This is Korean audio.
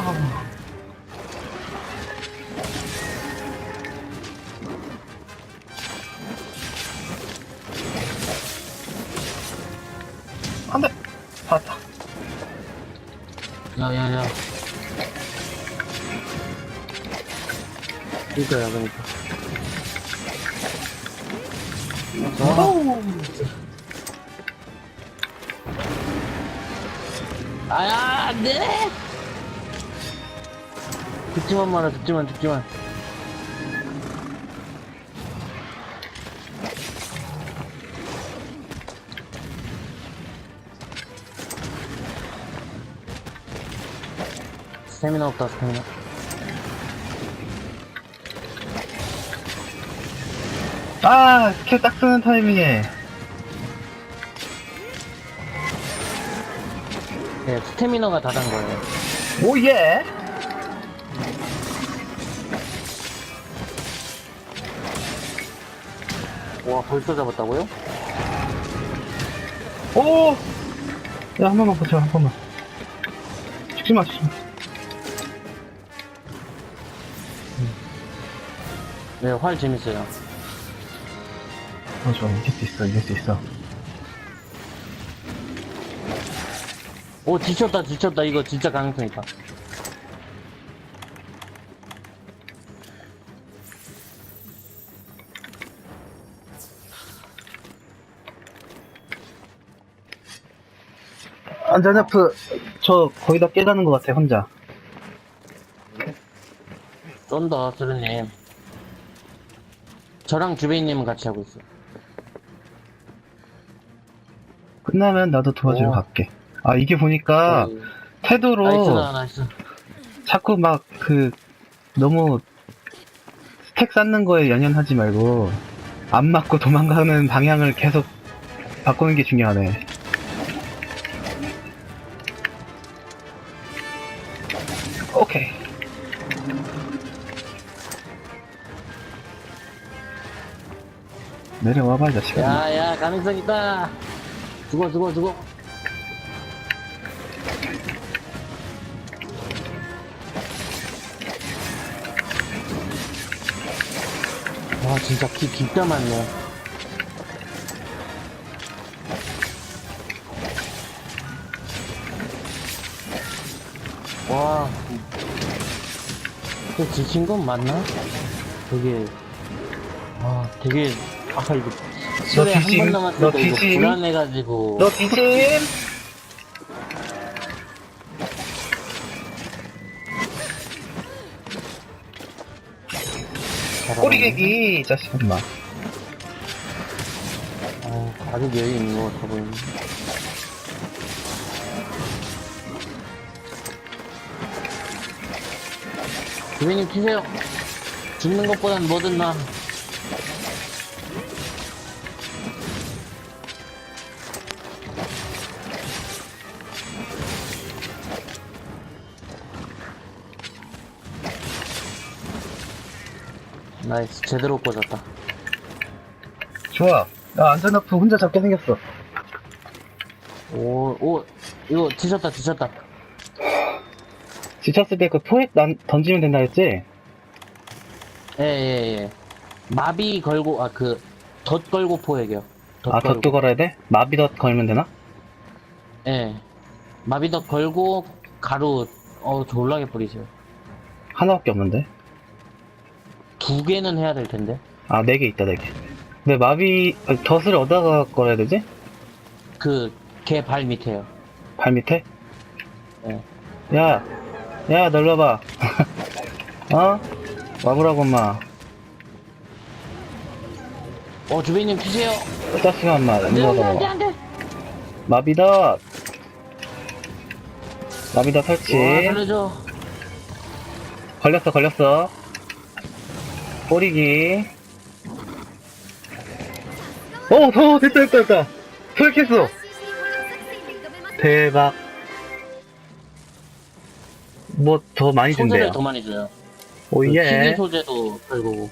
아. 안 돼! 받았다. 야야야 이거야 그러니까 오! 아야 안돼 죽지만 마라 죽지만 죽지만 스태미나 없다 스태미나 아, 스킬 딱 쓰는 타이밍에. 네 스태미너가 다 단 거예요 오 예! 와 벌써 잡았다고요? 오! 야, 한 번만 버텨, 한 번만. 죽지 마, 죽지 마. 네 활 재밌어요 어, 좋아, 이길 수 있어, 이길 수 있어. 오 지쳤다 지쳤다 이거 진짜 가능성 있다 안전하프, 저 거의 다 깨가는 것 같아, 혼자. 쩐다 수르님 저랑 주베이님은 같이 하고 있어 끝나면 나도 도와주러 오. 갈게. 아, 이게 보니까, 어, 태도로 나이스다 나이스 자꾸 막 그, 너무 스택 쌓는 거에 연연하지 말고, 안 맞고 도망가는 방향을 계속 바꾸는 게 중요하네. 오케이. 내려와봐, 이 자식아. 야 야 가능성 있다 죽어 죽어 죽어 와 진짜 키 진짜 많네 와 그 지친 건 맞나? 되게 아 되게 아까 이거 술에 한 뒤짐? 번 남았을 너때 이거 뒤짐? 불안해가지고 너 뒤짐! 꼬리개기, 이 자식 엄마. 어, 아주 여유 있는 것 같아 보이네. 주민님 튀세요. 죽는 것보단 뭐든 나. 나이스, 제대로 꽂았다. 좋아. 야, 안전아프 혼자 잡게 생겼어. 오, 오, 이거 지쳤다, 지쳤다. 지쳤을 때 그 포획 난, 던지면 된다 했지? 예, 예, 예. 마비 걸고, 아, 그, 덧 걸고 포획이요. 덧 아, 걸고. 덧도 걸어야 돼? 마비덧 걸면 되나? 예. 마비 덧 걸고, 가루, 어, 졸라게 뿌리세요. 하나밖에 없는데. 두 개는 해야 될 텐데. 아, 네 개 있다, 네 개. 근데 마비, 아, 덧을 어디다가 걸어야 되지? 그, 개 발 밑에요. 발 밑에? 예. 야, 야, 널러봐. 어? 와보라고, 엄마. 어, 주배님. 이 자식아, 엄마. 안 돼, 일로 안 돼, 안 돼, 와봐. 안 돼. 마비덧. 마비덧 설치. 와, 살려줘. 걸렸어, 걸렸어. 꼬리기. 오, 더, 됐다, 됐다, 됐다. 소액했어. 대박. 뭐 더 많이 소재를 준대요. 더 많이 줘요. 오, 그 예. TV 소재도 걸고.